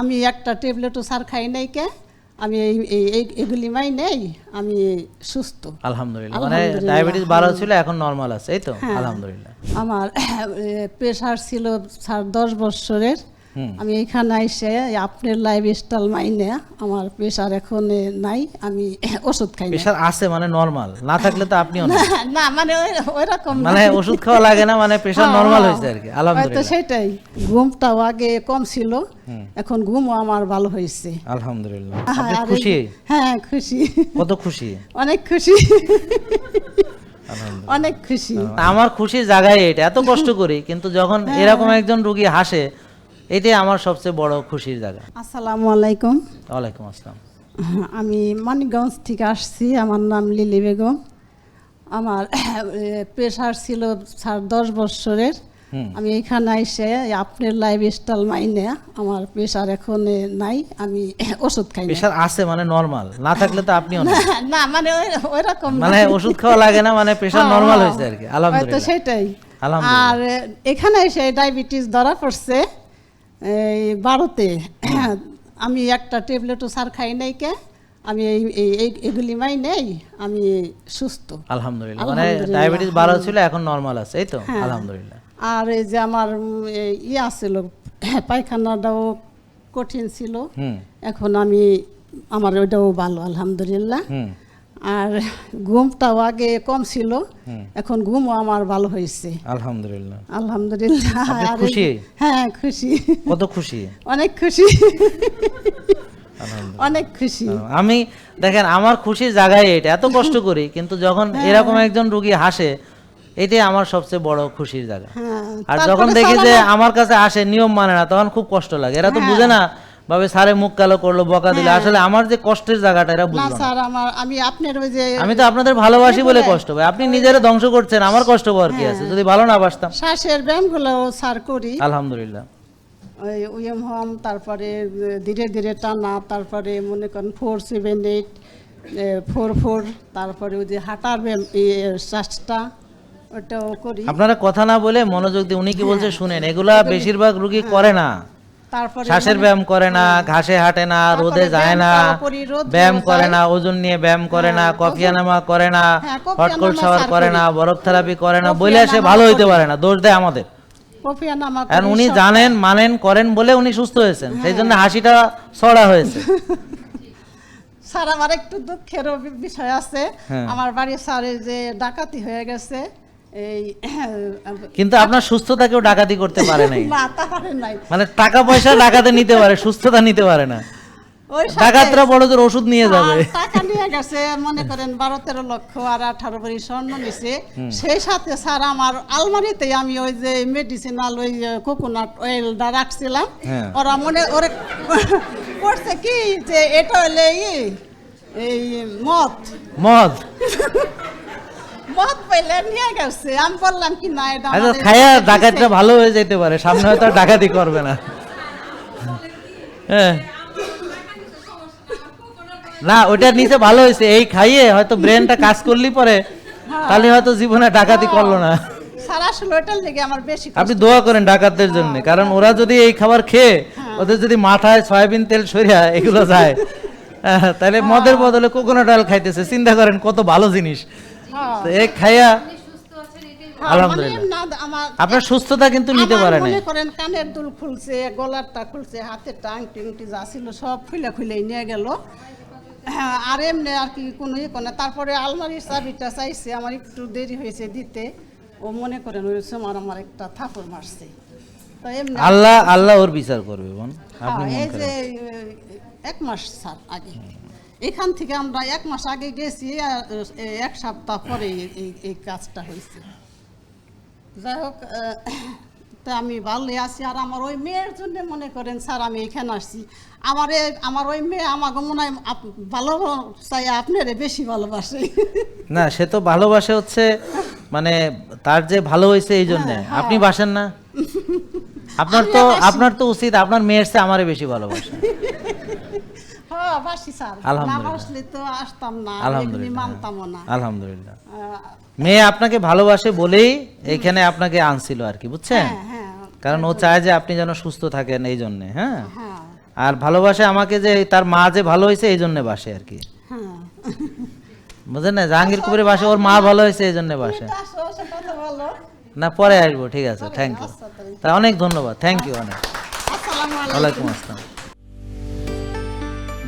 আমি একটা ট্যাবলেটও সার খাই নাই কে? আমি এই এগুলি মাই নেই আমি সুস্থ। আলহামদুলিল্লাহ। মানে ডায়াবেটিস বাড়া ছিল এখন নর্মাল আছে এই তো? হ্যাঁ। আলহামদুলিল্লাহ। আমার প্রেশার ছিল স্যার দশ বছরের। আমি এইখানে এসে আপনার লাইফ স্টাইল মাইনে আমার প্রেশার এখন নাই আমি ওষুধ খাই প্রেশার আছে মানে নর্মাল না থাকলে তো আপনিও না। না মানে ওই- ওইরকম না। মানে ওষুধ খাওয়া লাগে না মানে প্রেশার হ্যাঁ, নর্মাল হ্যাঁ। হয়েছে আর কি আলহামদুলিল্লাহ। সেটাই ঘুমটাও আগে কম ছিল এখন ঘুমও আমার ভালো হয়েছে। আলহামদুলিল্লাহ। আপনি খুশি? হ্যাঁ খুশি। কত খুশি? অনেক খুশি। অনেক খুশি। আমার খুশি জায়গায় এটা এত কষ্ট করি কিন্তু যখন হ্যাঁ। এরকম একজন রুগী হাসে এটাই আমার সবচেয়ে বড় খুশির জায়গা। আসসালামু আলাইকুম। ওয়ালাইকুম আসসালাম। আমি মানিকগঞ্জ থেকে আসছি আমার নাম লিলি বেগম। আমার প্রেশার ছিল স্যার দশ বছরের। আমি এইখানে এসে আপনার লাইফ স্টাইল মাইনে আমার প্রেশার এখন নাই আমি ওষুধ খাই প্রেশার আছে মানে নর্মাল না থাকলে তো আপনিও না। মানে ওই- ওইরকম মানে ওষুধ খাওয়া লাগে না মানে প্রেশার হ্যাঁ, নর্মাল হ্যাঁ। হয়েছে আর কি আলহামদুলিল্লাহ। সেটাই। আর এখানে এসে ডায়াবেটিস ধরা পড়ছে। বারোতে আমি একটা ট্যাবলেটও সার খাই নাই কে আমি এই এগুলি মাই নেই আমি সুস্থ। আলহামদুলিল্লাহ। মানে ডায়াবেটিস বাড়া ছিল এখন নর্মাল আছে এই তো? হ্যাঁ। আলহামদুলিল্লাহ। আর এই যে আমার উম, এই ইয়ে ছিল পায়খানাটাও কঠিন ছিল। এখন আমি আমার ওইটাও ভালো আলহামদুলিল্লাহ। হুম। আর ঘুমটাও আগে কম ছিল এখন ঘুমও আমার ভালো হয়েছে। আলহামদুলিল্লাহ। আলহামদুলিল্লাহ। খুশি? হ্যাঁ খুশি। কত খুশি? অনেক খুশি। অনেক খুশি। আমি দেখেন আমার খুশির জায়গায় এটা এত কষ্ট করি কিন্তু যখন হ্যাঁ। এরকম একজন রুগী হাসে এটাই আমার সবচেয়ে বড় খুশির জায়গা। হ্যাঁ আর যখন দেখি যে আমার- আমার কাছে আসে নিয়ম মানে না তখন খুব কষ্ট লাগে। এরা তো হ্যাঁ। বুঝে না ভাবে স্যারে মুখ কালো করল বকা দিলে। হ্যাঁ। আসলে আমার যে কষ্টের জায়গাটা এরা বুঝলো না। স্যার আমার আমি আপনার ওই যে আমি তো আপনাদের ভালোবাসি বলে কষ্ট পাই। আপনি নিজেরা ধ্বংস করছেন আমার কষ্ট পাওয়ার কি আছে? যদি ভালো না বাসতাম। শ্বাসের ব্যায়ামগুলো স্যার করি। আলহামদুলিল্লাহ। ওই উইএম হোম তারপরে ধীরে ধীরে টানা তারপরে মনে করেন four seven eight four four তারপরে ওই যে হাঁটার ব্যায়াম শ্বাসটা ওটাও করি। আপনারা কথা না বলে মনোযোগ দিয়ে উনি কি হ্যাঁ। বলছে শুনেন। এগুলা বেশিরভাগ রুগী করে না। তারপরে শ্বাসের ব্যায়াম করে না ঘাসে হাঁটে না রোদে যায় না ব্যায়াম করে না ওজন নিয়ে ব্যায়াম করে না হ্যাঁ, কফিয়ানামা করে না হ্যাঁ, হটকোট আনামা শাওয়ার করে না বরফ থেরাপি করে না বলে সে ভালো হইতে পারে না দোষ দেয় আমাদের। কারণ উনি জানেন মানেন করেন বলে উনি সুস্থ হয়েছেন সেই জন্য হ্যাঁ। হাসিটা ছড়া হয়েছে। স্যার আমার একটু দুঃখেরও বি- বিষয় আছে। হ্যাঁ। আমার বাড়ির স্যারের যে ডাকাতি হয়ে গেছে। কিন্তু আপনার সুস্থতাকেও ডাকাতি করতে পারে নাই। মানে টাকা পয়সা ডাকাতে নিতে পারে সুস্থতা নিতে পারে না। ডাকাতরা বড় জোর ওষুধ নিয়ে যাবে। টাকা নিয়ে গেছে মনে করেন বারো তেরো লক্ষ আর আঠারো ভরি স্বর্ণ নিছে। সেই সাথে স্যার আমার আলমারিতে আমি ওই যে মেডিসিনাল ওই কোকোনাট অয়েলটা রাখছিলাম। হ্যাঁ। ওরা মনে ওরে করছে কি যে এটা হলে এই মদ। মদ? পাইলে নিয়ে গেছে আমি বললাম কি না এটা আচ্ছা আমাদের খায়া ডাকাতটা ভালো হয়ে যেতে পারে সামনে হয়তো আর ডাকাতি করবে না। হ্যাঁ। না ওটার নিচে ভালো হয়েছে এই খাইয়ে হয়তো ব্রেনটা কাজ করলি পরে তাহলে হয়তো জীবনে ডাকাতি করল না। আপনি দোয়া করেন ডাকাতদের জন্য কারণ ওরা যদি এই খাবার খেয়ে ওদের যদি মাথায় সয়াবিন তেল সরিয়া এগুলো যায় তাহলে মদের বদলে কোকোনাট অয়েল খাইতেছে। চিন্তা করেন কত ভালো জিনিস। হ্যাঁ। তো এই খাইয়া হ্যাঁ, আলহামদুলিল্লাহ। মানে না, আমার আপনার সুস্থতা কিন্তু নিতে আমার পারে না মনে করেন কানের দুল খুলছে গলারটা খুলছে হাতের আংটি উংটি যা ছিল সব খুলে খুলে নিয়ে গেল। হ্যাঁ আর এমনি আর কি কোনো ইয়ে করে না। তারপরে আলমারির চাবিটা চাইছে আমার একটু দেরি হয়েছে দিতে। ও মনে করেন ওই সময় আমার একটা থাপড় মারছে। তো এমনি আল্লাহ আল্লাহ ওর বিচার করবে বোন। হ্যাঁ, আপনি এই যে এক মাস স্যার আগে। এখান থেকে আমরা এক মাস আগে গেছি এক সপ্তাহ পরে এই- কাজটা হয়েছে। যাই হোক তা আমি ভালোই আছি আর আমার ওই মেয়ের জন্য মনে করেন স্যার আমি এখানে আসছি। আমার আমার ওই মেয়ে আমাকে মনে হয় ভালো চাই আপনারে বেশি ভালোবাসে। না সে তো ভালোবাসে হচ্ছে মানে তার যে ভালো হয়েছে এই জন্য। হ্যাঁ, আপনি বাসেন না। আপনার তো আপনার তো উচিত আপনার মেয়ের চেয়ে আমারে বেশি ভালোবাসে। হ্যাঁ বাসি স্যার। না বাসলে তো আসতাম না মানতামও না। আলহামদুলিল্লাহ। মেয়ে আপনাকে ভালোবাসে বলেই এখানে আপনাকে আনছিল আর কি বুঝছেন? হ্যাঁ হ্যাঁ কারণ ও চায় যে আপনি যেন সুস্থ থাকেন এই জন্য হ্যাঁ? হ্যাঁ। আর ভালোবাসে আমাকে যে তার মা যে ভালো হয়েছে এই জন্য বাসে আর কি। বুঝলেন না? জাহাঙ্গীর কবির বাসে ওর মা ভালো হয়েছে এই জন্য বাসে। না পরে আসব ঠিক আছে থ্যাংক ইউ তা অনেক ধন্যবাদ থ্যাংক ইউ অনেক। ওয়ালাইকুম আসসালাম।